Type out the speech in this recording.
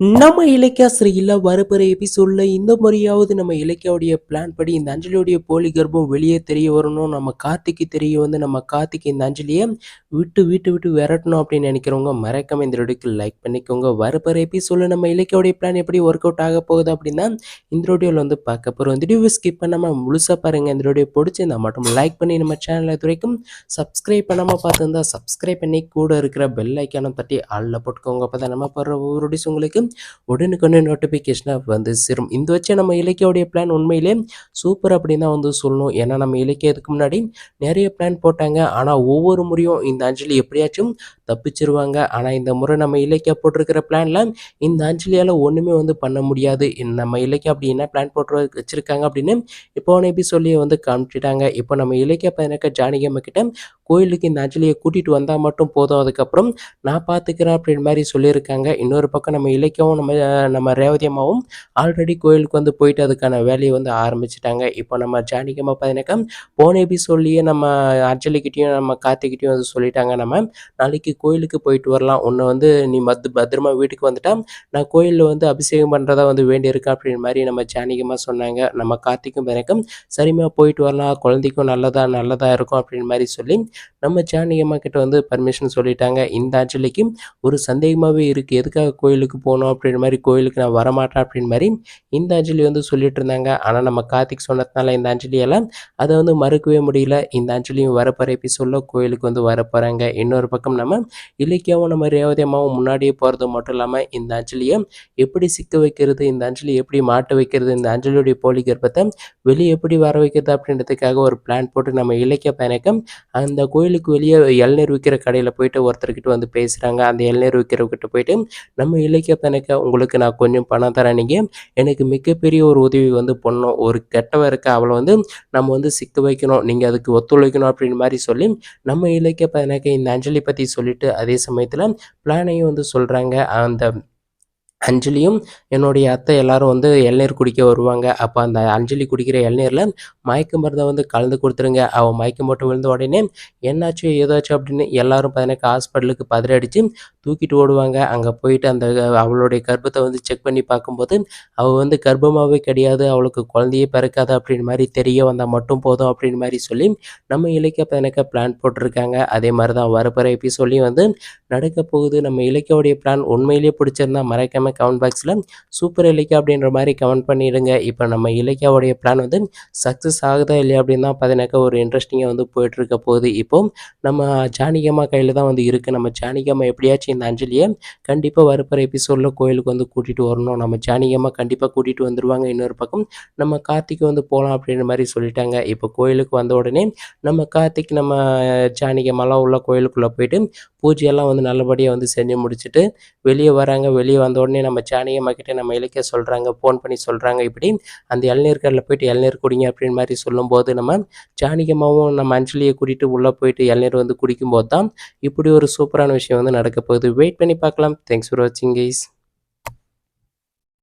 நம்ம இலக்கியாசிரியில் வரப்போகிற எபிசோடில் இந்த முறையாவது நம்ம இலக்கியாவுடைய பிளான் படி இந்த அஞ்சலியுடைய போலி கர்ப்பம் வெளியே தெரிய வரணும். நம்ம கார்த்திக்கு தெரிய வந்து நம்ம கார்த்திக் இந்த அஞ்சலியை விட்டு விட்டு விட்டு விரட்டணும் அப்படின்னு நினைக்கிறவங்க மறக்காம இந்த வீடியோக்கு லைக் பண்ணிக்கோங்க. வரப்போகிற எபிசோடில் நம்ம இலக்கியாவுடைய பிளான் எப்படி ஒர்க் அவுட் ஆக போகுது அப்படின்னா இந்த வீடியோவில் வந்து பார்க்க போகிறோம் இந்த வீடியோ ஸ்கிப் பண்ணாமல் முழுசாக பாருங்கள் இந்த வீடியோ பிடிச்சிருந்தா மட்டும் லைக் பண்ணி நம்ம சேனலை துறைக்கும் சப்ஸ்கிரைப் பண்ணாமல் பார்த்துருந்தா சப்ஸ்கிரைப் பண்ணி கூட இருக்கிற பெல் ஐக்கானை தட்டி ஆளில் போட்டுக்கோங்க. அப்போ தான் நம்ம போடுற ஒவ்வொரு உங்களுக்கு உடனுக்குடனே நோட்டிஃபிகேஷனாக வந்து சேரும். இந்த வச்சு நம்ம இலக்கியோடைய பிளான் உண்மையிலே சூப்பர் அப்படின்னு தான் வந்து சொல்லணும். ஏன்னா நம்ம இலக்கியத்துக்கு முன்னாடி நிறைய பிளான் போட்டாங்க. ஆனால் ஒவ்வொரு முறையும் இந்த அஞ்சலி எப்படியாச்சும் தப்பிச்சிருவாங்க. ஆனால் இந்த முறை நம்ம இலக்கியா போட்டிருக்கிற பிளானில் இந்த அஞ்சலியால் ஒன்றுமே வந்து பண்ண முடியாது. நம்ம இலக்கியம் அப்படி என்ன பிளான் போட்டு வச்சுருக்காங்க அப்படின்னு இப்போ எபிசோட்லேயே வந்து காமிச்சிட்டாங்க. இப்போ நம்ம இலக்கிய பையனுக்கு ஜானகி அம்மா கிட்ட கோயிலுக்கு இந்த அஞ்சலியை கூட்டிகிட்டு வந்தால் மட்டும் போதும். அதுக்கப்புறம் நான் பார்த்துக்கிறேன் அப்படின்ற மாதிரி சொல்லியிருக்காங்க. இன்னொரு பக்கம் நம்ம இலக்கிய இலக்கியமும் நம்ம நம்ம ரேவதி அம்மாவும் ஆல்ரெடி கோயிலுக்கு வந்து போயிட்டு அதுக்கான வேலையை வந்து ஆரம்பிச்சிட்டாங்க. இப்போ நம்ம ஜானகி அம்மா பார்த்தீங்கன்னாக்கா போன எபிசோட்லேயே நம்ம அஞ்சலிக்கிட்டேயும் நம்ம கார்த்திக்கிட்டையும் வந்து சொல்லிட்டாங்க. நம்ம நாளைக்கு கோயிலுக்கு போயிட்டு வரலாம். ஒன்று வந்து நீ மத்து பத்திரமா வீட்டுக்கு வந்துட்டா நான் கோயிலில் வந்து அபிஷேகம் பண்ணுறதா வந்து வேண்டியிருக்கேன் அப்படின்ற மாதிரி நம்ம ஜானகியமாக சொன்னாங்க. நம்ம கார்த்திக்கும் எனக்கும் சரிமா போயிட்டு வரலாம். குழந்தைக்கும் நல்லதா நல்லதா இருக்கும் அப்படின்ற மாதிரி சொல்லி நம்ம ஜானிகம்மா கிட்ட வந்து பர்மிஷன் சொல்லிட்டாங்க. இந்த அஞ்சலிக்கு ஒரு சந்தேகமாகவே இருக்குது எதுக்காக கோயிலுக்கு போகணும்? அப்படின்ற மாதிரி கோயிலுக்கு நான் வரமாட்டேன் அப்படின்ற மாதிரி இந்த அஞ்சலி வந்து சொல்லிட்டு இருந்தாங்க ஆனால் நம்ம கார்த்திக் சொன்னதுனால இந்த அஞ்சலியெல்லாம் அதை வந்து மறுக்கவே முடியல. இந்த அஞ்சலியும் வரப்போகிற எபிசோடில் கோயிலுக்கு வந்து வரப்போகிறாங்க இன்னொரு பக்கம் நம்ம இலக்கியாவும் நம்ம ரேவதி அம்மாவும் முன்னாடியே போகிறது மட்டும் இல்லாமல் இந்த அஞ்சலியை எப்படி சிக்க வைக்கிறது இந்த அஞ்சலி எப்படி மாட்ட வைக்கிறது இந்த அஞ்சலியுடைய போலி கர்ப்பத்தை வெளியே எப்படி வர வைக்கிறது அப்படின்றதுக்காக ஒரு பிளான் போட்டு நம்ம இலக்கிய பயணக்கம் அந்த கோயிலுக்கு வெளியே இளநீர் விற்கிற கடையில் போயிட்டு ஒருத்தர்கிட்ட வந்து பேசுகிறாங்க அந்த இளநீர் விற்கிறவர்கிட்ட போயிட்டு நம்ம இலக்கிய எனக்கு உங்களுக்கு நான் கொஞ்சம் பணம் தரேன். நீங்கள் எனக்கு மிகப்பெரிய ஒரு உதவி வந்து பண்ணணும். ஒரு கெட்டவன் இருக்க அவளை வந்து நம்ம வந்து சிக்க வைக்கணும். நீங்கள் அதுக்கு ஒத்துழைக்கணும் அப்படின்ற மாதிரி சொல்லி நம்ம இலக்கிய பதினாக்க இந்த அஞ்சலி பற்றி சொல்லிட்டு அதே சமயத்தில் பிளானையும் வந்து சொல்கிறாங்க அந்த அஞ்சலியும் என்னுடைய அத்தை எல்லாரும் வந்து இளநீர் குடிக்க வருவாங்க. அப்போ அந்த அஞ்சலி குடிக்கிற இளநீரில் மயக்க மருந்தை வந்து கலந்து கொடுத்துருங்க. அவள் மயக்கம் போட்டு விழுந்த உடனே என்னாச்சு ஏதாச்சும் அப்படின்னு எல்லாரும் பார்த்தீங்கன்னா ஹாஸ்பிட்டலுக்கு பதிலடிச்சு தூக்கிட்டு ஓடுவாங்க. அங்கே போயிட்டு அந்த அவளுடைய கர்ப்பத்தை வந்து செக் பண்ணி பார்க்கும்போது அவள் வந்து கர்ப்பமாகவே கிடையாது அவளுக்கு குழந்தையே பிறக்காது அப்படின் மாதிரி தெரிய வந்தால் மட்டும் போதும் அப்படின்னு மாதிரி சொல்லி நம்ம இலக்கிய பதினக்க பிளான் போட்டிருக்காங்க. அதே மாதிரி தான் வரப்போகிற எபிசோட்லையும் வந்து நடக்க போகுது. நம்ம இலக்கியோடைய பிளான் உண்மையிலேயே பிடிச்சிருந்தா மறக்காம கமெண்ட் பாக்ஸில் சூப்பர் இலக்கியா அப்படின்ற மாதிரி கமெண்ட் பண்ணிடுங்க. இப்போ நம்ம இலக்கியாவுடைய பிளான் வந்து சக்ஸஸ் ஆகுதா இல்லையா அப்படின்னு தான் பார்த்தீங்கன்னாக்கா ஒரு இன்ட்ரெஸ்டிங்காக வந்து போயிட்டுருக்க போகுது. இப்போ நம்ம ஜானிகம்மா கையில் தான் வந்து இருக்குது நம்ம ஜானிகம்மா எப்படியாச்சும் இந்த அஞ்சலியை கண்டிப்பாக வரப்போகிற எபிசோடில் கோயிலுக்கு வந்து கூட்டிகிட்டு வரணும். நம்ம ஜானிகமாக கண்டிப்பாக கூட்டிகிட்டு வந்துடுவாங்க இன்னொரு பக்கம். நம்ம கார்த்திக் வந்து போகலாம் அப்படின்ற மாதிரி சொல்லிட்டாங்க. இப்போ கோயிலுக்கு வந்த உடனே நம்ம கார்த்திக் நம்ம ஜானிகமெல்லாம் உள்ள கோயிலுக்குள்ளே போயிட்டு பூஜையெல்லாம் வந்து நல்லபடியாக வந்து செஞ்சு முடிச்சுட்டு வெளியே வராங்க. வெளியே வந்த உடனே நம்ம ஜானிகம்மா கிட்டே நம்ம இலக்கிய சொல்கிறாங்க ஃபோன் பண்ணி சொல்கிறாங்க இப்படி அந்த இளநீர் கடையில் போயிட்டு இளநீர் குடிங்க அப்படின்னு மாதிரி சொல்லும்போது நம்ம ஜானகியம்மாவும் நம்ம அஞ்சலியை கூட்டிகிட்டு உள்ளே போயிட்டு இளநீர் வந்து குடிக்கும்போது தான் இப்படி ஒரு சூப்பரான விஷயம் வந்து நடக்க போகுது. வெயிட் பண்ணி பார்க்கலாம் தேங்க்ஸ் ஃபார் வாட்சிங் கைஸ்